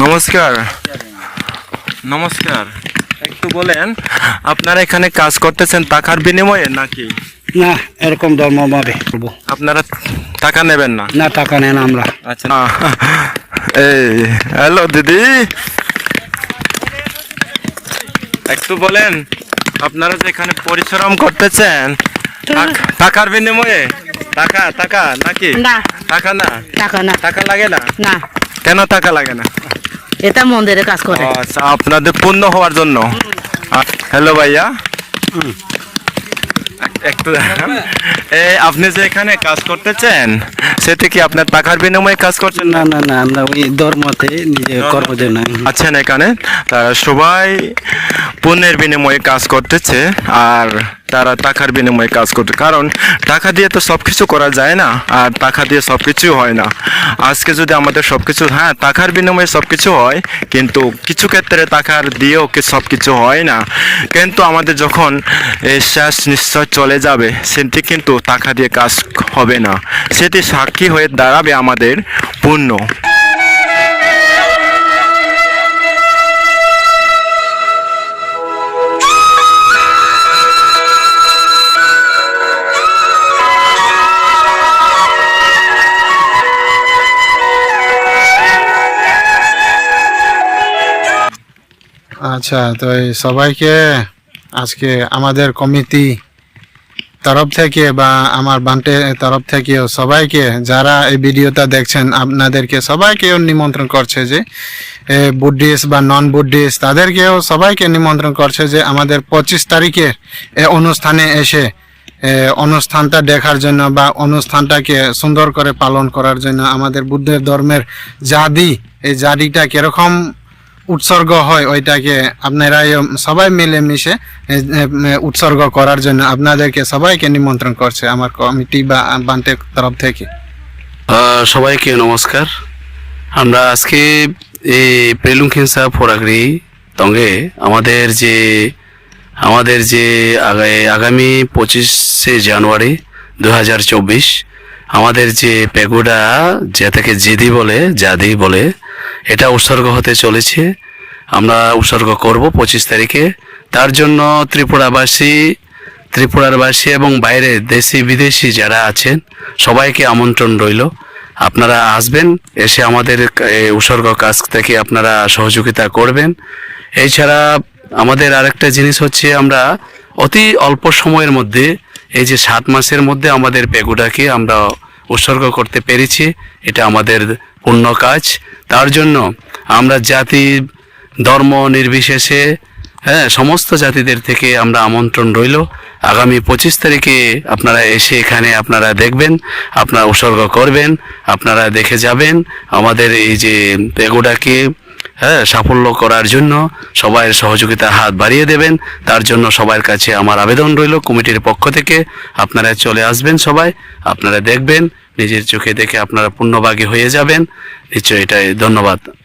নমস্কার। নমস্কার। একটু বলেন আপনারা এখানে কাজ করতেছেন টাকার বিনিময়ে নাকি? না এরকম ধর্মভাবে করব আপনারা টাকা নেবেন না? না টাকা নেন আমরা। আচ্ছা। এই হ্যালো দিদি। একটু বলেন আপনারা যে এখানে পরিশ্রম করতেছেন টাকার বিনিময়ে? টাকা টাকা নাকি? না। টাকা না? টাকা না। টাকা লাগে না? না। কেন টাকা লাগে না? এটা মন্দিরে কাজ করে। আচ্ছা আপনাদের পূর্ণ হওয়ার জন্য। হ্যালো ভাইয়া। একটু এ আপনি যে এখানে কাজ করতেছেন সেটা কি আপনার টাকার বিনিময়ে কাজ করছেন? না না না আমরা ওই ধর্মতে নিজে যে আছেন এখানে। তারা সবাই পুণ্যের বিনিময়ে কাজ করতেছে আর তারা টাকার বিনিময়ে কাজ করতে কারণ টাকা দিয়ে তো সব কিছু করা যায় না, আর টাকা দিয়ে সব কিছু হয় না। আজকে যদি আমাদের সব কিছু হ্যাঁ টাকার বিনিময়ে সব কিছু হয়, কিন্তু কিছু ক্ষেত্রে টাকার দিয়েও কি সব কিছু হয় না। কিন্তু আমাদের যখন এই শেষ নিশ্চয় চলে যাবে, সেটি কিন্তু টাকা দিয়ে কাজ হবে না। সেটি সাক্ষী হয়ে দাঁড়াবে আমাদের পুণ্য আচ্ছা তো সবাইকে আজকে আমাদের কমিটি তরফ থেকে বা আমার বান্টে তরফ থেকেও সবাইকে যারা এই ভিডিওটা দেখছেন, আপনাদেরকে সবাইকেও নিমন্ত্রণ করছে যে বুদ্ধিস্ট বা নন বুদ্ধিস্ট তাদেরকেও সবাইকে নিমন্ত্রণ করছে যে আমাদের পঁচিশ তারিখে এ অনুষ্ঠানে এসে অনুষ্ঠানটা দেখার জন্য বা অনুষ্ঠানটাকে সুন্দর করে পালন করার জন্য আমাদের বুদ্ধের ধর্মের জাদি, এই জাদিটা কীরকম উৎসর্গ হয় ওইটাকে। আপনারা সবাই মিলে মিশে এ, এ, উৎসর্গ করার জন্য আপনাদেরকে সবাইকে নিমন্ত্রণ করছে আমার কমিটি বা বান্টের তরফ থেকে। সবাইকে নমস্কার। আমরা আজকে এই প্রেলুংখিনসা ফোরাগরি তঙ্গে আমাদের যে আমাদের যে আগা- আগামী পঁচিশে জানুয়ারি দু হাজার চব্বিশ আমাদের যে পেগুডা যেটাকে জিদি বলে জাদি বলে এটা উৎসর্গ হতে চলেছে। আমরা উৎসর্গ করব পঁচিশ তারিখে। তার জন্য ত্রিপুরাবাসী, ত্রিপুরারবাসী এবং বাইরে দেশি, বিদেশি যারা আছেন, সবাইকে আমন্ত্রণ রইল। আপনারা আসবেন, এসে আমাদের উৎসর্গ কাজ থেকে আপনারা সহযোগিতা করবেন। এছাড়া আমাদের আরেকটা জিনিস হচ্ছে আমরা অতি অল্প সময়ের মধ্যে, এই যে সাত মাসের মধ্যে আমাদের পেগুটাকে আমরা উৎসর্গ করতে পেরেছি। এটা আমাদের পূর্ণ কাজ। তার জন্য আমরা জাতি ধর্ম নির্বিশেষে হ্যাঁ সমস্ত জাতিদের থেকে আমরা আমন্ত্রণ রইল। আগামী পঁচিশ তারিখে আপনারা এসে এখানে আপনারা দেখবেন, আপনারা উৎসর্গ করবেন, আপনারা দেখে যাবেন আমাদের এই যে পেগোডাকে হ্যাঁ সাফল্য করার জন্য সবাই সহযোগিতার হাত বাড়িয়ে দেবেন। তার জন্য সবার কাছে আমার আবেদন রইল কমিটির পক্ষ থেকে। আপনারা চলে আসবেন সবাই, আপনারা দেখবেন, নিজের চোখে দেখে আপনারা পূর্ণভাগী হয়ে যাবেন। নিশ্চয়ই এটাই ধন্যবাদ।